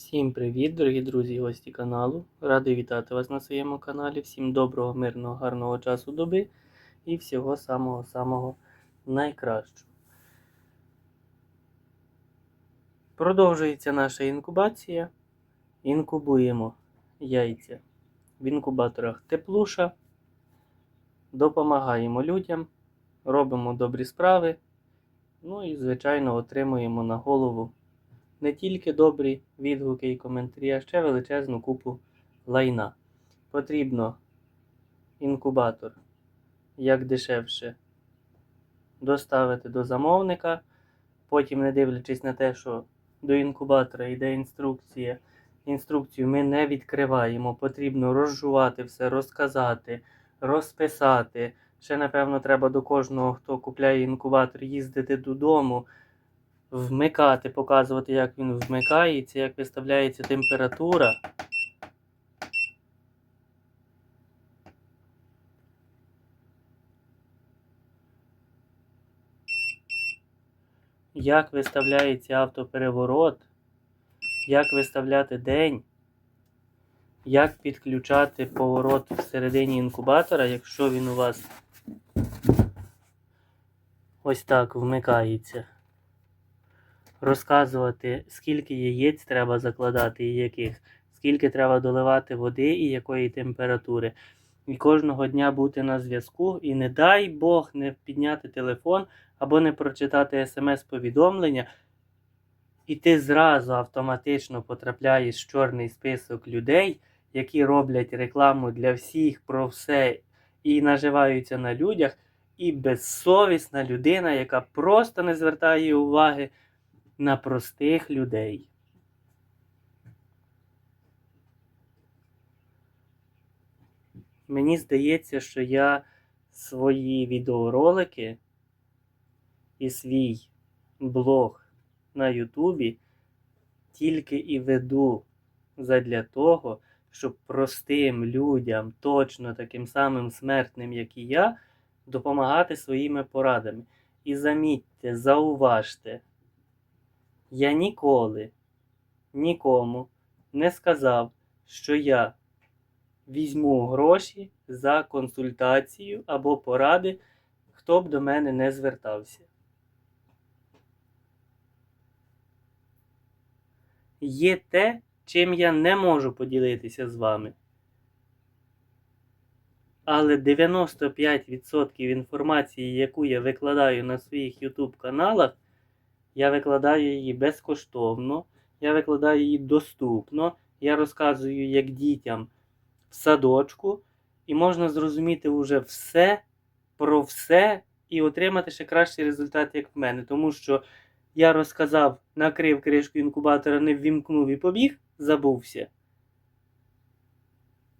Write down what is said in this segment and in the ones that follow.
Всім привіт, дорогі друзі і гості каналу. Радий вітати вас на своєму каналі. Всім доброго, мирного, гарного часу доби і всього самого-самого найкращого. Продовжується наша інкубація. Інкубуємо яйця в інкубаторах теплуша. Допомагаємо людям, робимо добрі справи. Ну і, звичайно, отримуємо на голову не тільки добрі відгуки і коментарі, а ще величезну купу лайна. Потрібно інкубатор як дешевше доставити до замовника. Потім, не дивлячись на те, що до інкубатора йде інструкція. Інструкцію ми не відкриваємо. Потрібно розжувати все, розказати, розписати. Ще, напевно, треба до кожного, хто купляє інкубатор, їздити додому вмикати, показувати, як він вмикається, як виставляється температура. Як виставляється автопереворот, як виставляти день, як підключати поворот всередині інкубатора, якщо він у вас ось так вмикається розказувати, скільки яєць треба закладати і яких, скільки треба доливати води і якої температури. І кожного дня бути на зв'язку. І не дай Бог не підняти телефон або не прочитати смс-повідомлення. І ти зразу автоматично потрапляєш в чорний список людей, які роблять рекламу для всіх про все і наживаються на людях. І безсовісна людина, яка просто не звертає уваги на простих людей. Мені здається, що я свої відеоролики і свій блог на Ютубі тільки і веду задля того, щоб простим людям, точно таким самим смертним, як і я, допомагати своїми порадами. І замітьте, зауважте. Я ніколи нікому не сказав, що я візьму гроші за консультацію або поради, хто б до мене не звертався. Є те, чим я не можу поділитися з вами. Але 95% інформації, яку я викладаю на своїх YouTube каналах, я викладаю її безкоштовно, я викладаю її доступно, я розказую як дітям в садочку, і можна зрозуміти вже все про все і отримати ще кращий результат, як в мене. Тому що я розказав, накрив кришку інкубатора, не ввімкнув і побіг, забувся.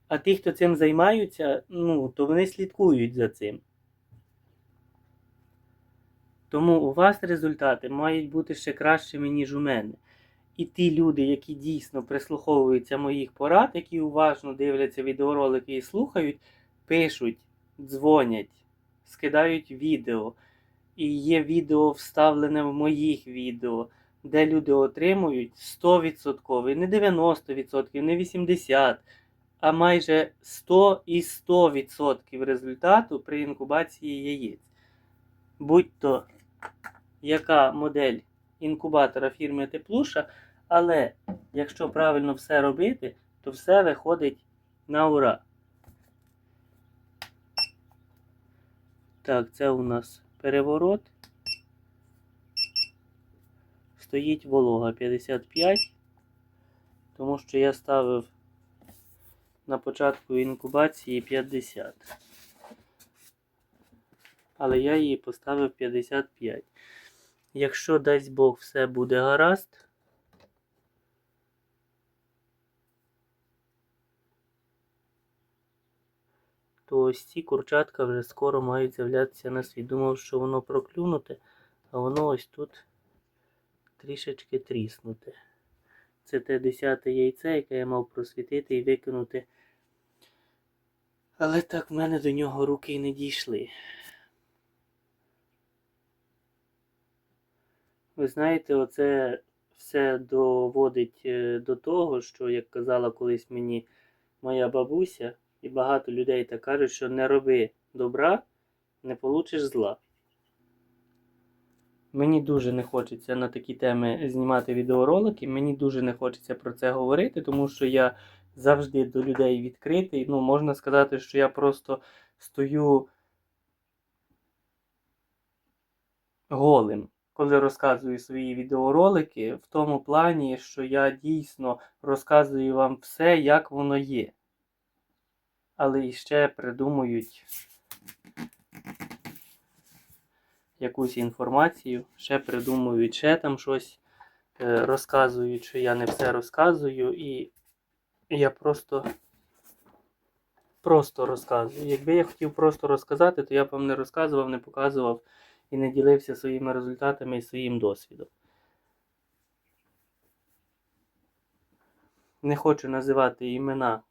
А ті, хто цим займаються, ну, то вони слідкують за цим. Тому у вас результати мають бути ще кращими, ніж у мене. І ті люди, які дійсно прислуховуються моїх порад, які уважно дивляться відеоролики і слухають, пишуть, дзвонять, скидають відео. І є відео вставлене в моїх відео, де люди отримують 100%, не 90%, не 80%, а майже 100 і 100% результату при інкубації яєць. Будь-то яка модель інкубатора фірми Теплуша, але якщо правильно все робити, то все виходить на ура. Так, це у нас переворот. Стоїть волога 55, тому що я ставив на початку інкубації 50 але я її поставив 55. Якщо дасть Бог все буде гаразд, то ось ці курчатка вже скоро мають з'являтися на світ. Думав, що воно проклюнуте, а воно ось тут трішечки тріснуте. Це те десяте яйце, яке я мав просвітити і викинути. Але так в мене до нього руки і не дійшли. Ви знаєте, оце все доводить е, до того, що, як казала колись мені моя бабуся, і багато людей так кажуть, що не роби добра, не получиш зла. Мені дуже не хочеться на такі теми знімати відеоролики. Мені дуже не хочеться про це говорити, тому що я завжди до людей відкритий. Ну, можна сказати, що я просто стою голим, коли розказую свої відеоролики, в тому плані, що я дійсно розказую вам все, як воно є. Але іще придумують якусь інформацію, ще придумують, ще там щось е, розказують, що я не все розказую, і я просто. Просто розказую. Якби я хотів просто розказати, то я б вам не розказував, не показував і не ділився своїми результатами і своїм досвідом. Не хочу називати імена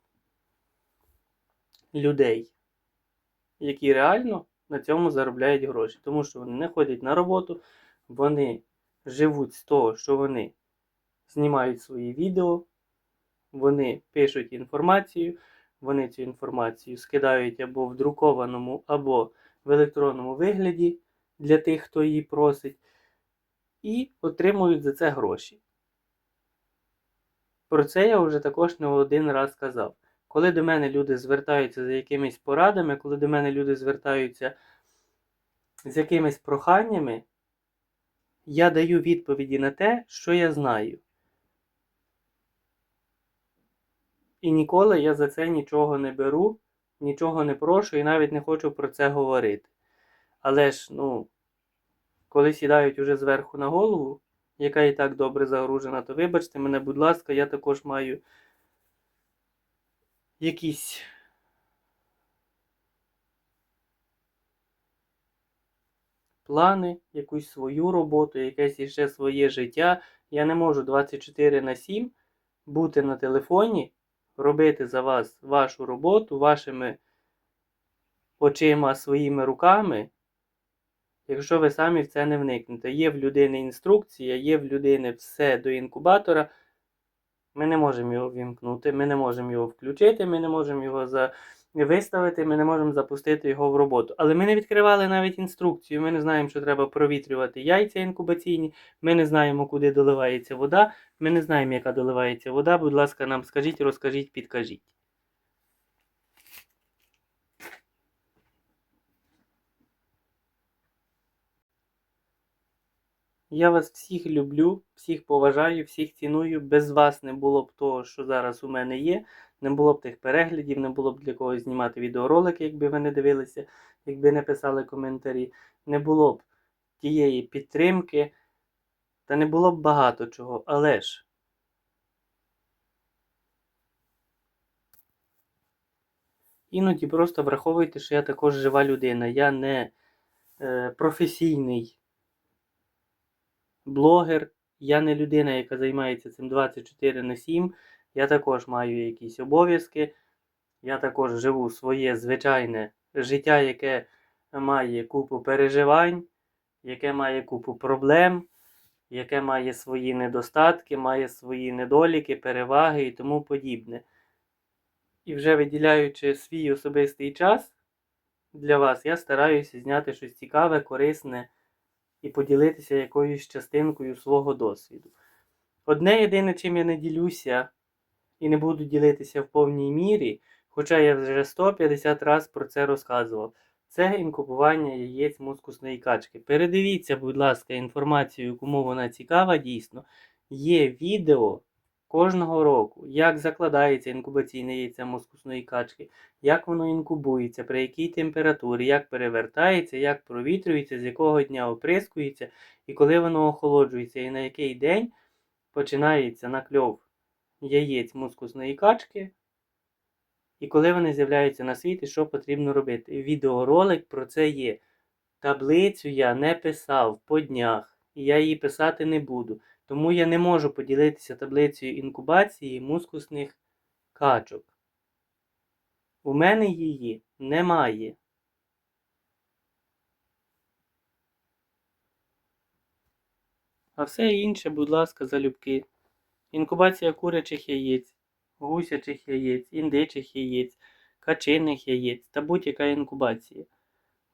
людей, які реально на цьому заробляють гроші. Тому що вони не ходять на роботу, вони живуть з того, що вони знімають свої відео, вони пишуть інформацію, вони цю інформацію скидають або в друкованому, або в електронному вигляді для тих, хто її просить, і отримують за це гроші. Про це я вже також не один раз казав. Коли до мене люди звертаються за якимись порадами, коли до мене люди звертаються з якимись проханнями, я даю відповіді на те, що я знаю. І ніколи я за це нічого не беру, нічого не прошу і навіть не хочу про це говорити. Але ж, ну, коли сідають уже зверху на голову, яка і так добре загружена, то вибачте мене, будь ласка, я також маю якісь плани, якусь свою роботу, якесь іще своє життя. Я не можу 24 на 7 бути на телефоні, робити за вас вашу роботу вашими очима, своїми руками. Якщо ви самі в це не вникнете, є в людини інструкція, є в людини все до інкубатора. Ми не можемо його вімкнути, ми не можемо його включити, ми не можемо його за... виставити, ми не можемо запустити його в роботу. Але ми не відкривали навіть інструкцію. Ми не знаємо, що треба провітрювати яйця інкубаційні, ми не знаємо, куди доливається вода, ми не знаємо, яка доливається вода. Будь ласка, нам скажіть, розкажіть, підкажіть. Я вас всіх люблю, всіх поважаю, всіх ціную. Без вас не було б того, що зараз у мене є. Не було б тих переглядів, не було б для когось знімати відеоролики, якби ви не дивилися, якби не писали коментарі. Не було б тієї підтримки, та не було б багато чого. Але ж. Іноді просто враховуйте, що я також жива людина. Я не е, професійний блогер, я не людина, яка займається цим 24 на 7. Я також маю якісь обов'язки. Я також живу своє звичайне життя, яке має купу переживань, яке має купу проблем, яке має свої недостатки, має свої недоліки, переваги і тому подібне. І вже виділяючи свій особистий час для вас, я стараюся зняти щось цікаве, корисне і поділитися якоюсь частинкою свого досвіду. Одне єдине, чим я не ділюся і не буду ділитися в повній мірі, хоча я вже 150 разів про це розказував, це інкубування яєць мускусної качки. Передивіться, будь ласка, інформацію, кому вона цікава, дійсно. Є відео кожного року, як закладається інкубаційне яйце мускусної качки, як воно інкубується, при якій температурі, як перевертається, як провітрюється, з якого дня оприскується, і коли воно охолоджується, і на який день починається накльов яєць мускусної качки, і коли вони з'являються на світ, і що потрібно робити. Відеоролик про це є. Таблицю я не писав по днях, і я її писати не буду. Тому я не можу поділитися таблицею інкубації мускусних качок. У мене її немає. А все інше, будь ласка, залюбки. Інкубація курячих яєць, гусячих яєць, індичих яєць, качиних яєць та будь-яка інкубація.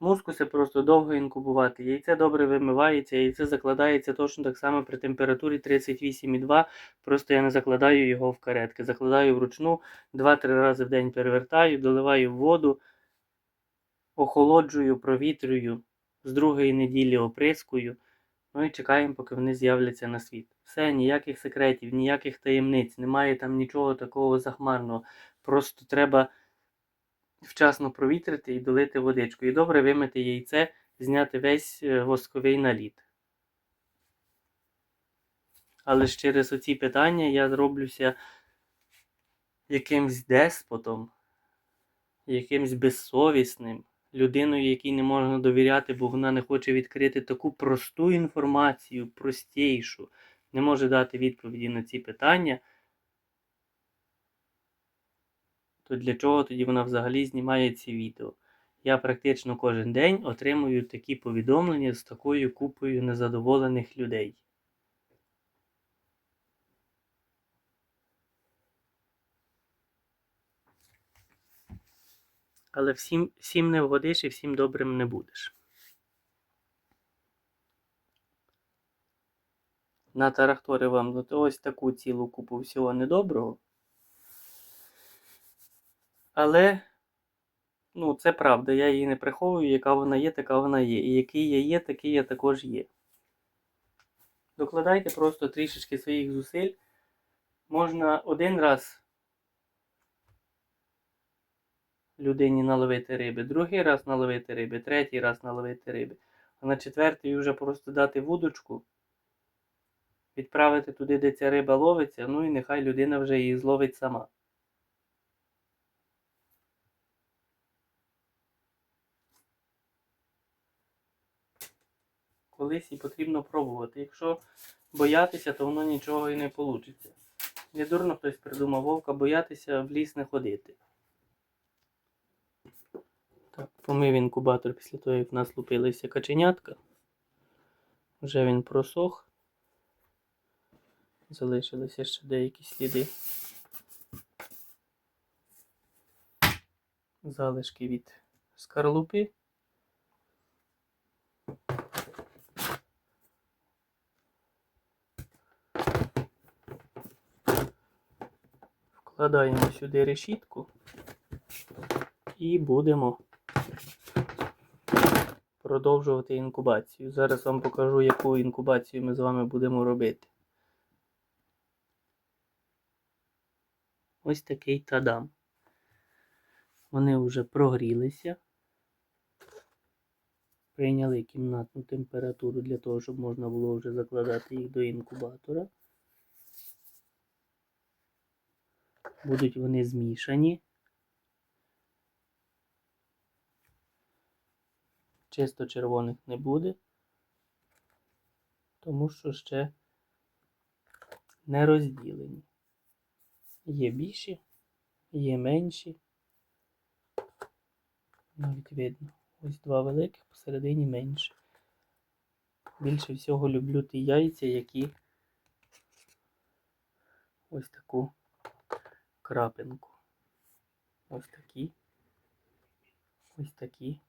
Мускуси просто довго інкубувати. Яйце добре вимивається, яйце закладається точно так само при температурі 38,2. Просто я не закладаю його в каретки. Закладаю вручну 2-3 рази в день перевертаю, доливаю воду, охолоджую, провітрюю, з другої неділі оприскую. Ну і чекаємо, поки вони з'являться на світ. Все, ніяких секретів, ніяких таємниць, немає там нічого такого захмарного. Просто треба вчасно провітрити і долити водичку. І добре вимити яйце, зняти весь е, восковий наліт. Але ж через оці питання я зроблюся якимсь деспотом, якимсь безсовісним, людиною, якій не можна довіряти, бо вона не хоче відкрити таку просту інформацію, простішу, не може дати відповіді на ці питання. То для чого тоді вона взагалі знімає ці відео? Я практично кожен день отримую такі повідомлення з такою купою незадоволених людей. Але всім, всім не вгодиш і всім добрим не будеш. Натарахторив вам ось таку цілу купу всього недоброго. Але, ну, це правда, я її не приховую, яка вона є, така вона є. І який я є, такий я також є. Докладайте просто трішечки своїх зусиль. Можна один раз людині наловити риби, другий раз наловити риби, третій раз наловити риби. А на четвертий вже просто дати вудочку, відправити туди, де ця риба ловиться, ну і нехай людина вже її зловить сама. Колись і потрібно пробувати. Якщо боятися, то воно нічого і не вийде. Не дурно хтось придумав вовка боятися в ліс не ходити. Так, помив інкубатор після того, як в нас лупилися каченятка. Вже він просох. Залишилися ще деякі сліди. Залишки від скорлупи. Вкладаємо сюди решітку і будемо продовжувати інкубацію. Зараз вам покажу, яку інкубацію ми з вами будемо робити. Ось такий тадам. Вони вже прогрілися. Прийняли кімнатну температуру для того, щоб можна було вже закладати їх до інкубатора. Будуть вони змішані. Чисто червоних не буде, тому що ще не розділені. Є більші, є менші. Навіть видно. Ось два великих, посередині менше. Більше всього люблю ті яйця, які ось таку крапинку. Ось такі. Ось такі.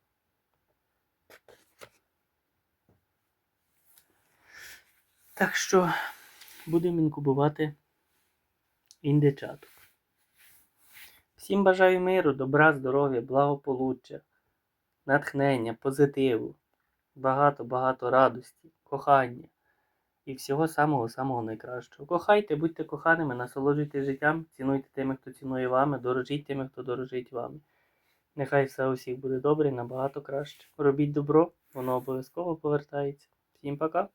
Так що будемо інкубувати індичаток. Всім бажаю миру, добра, здоров'я, благополуччя, натхнення, позитиву, багато-багато радості, кохання і всього самого-самого найкращого. Кохайте, будьте коханими, насолоджуйтесь життям, цінуйте тими, хто цінує вами, дорожіть тими, хто дорожить вами. Нехай все у всіх буде добре і набагато краще. Робіть добро, воно обов'язково повертається. Всім пока!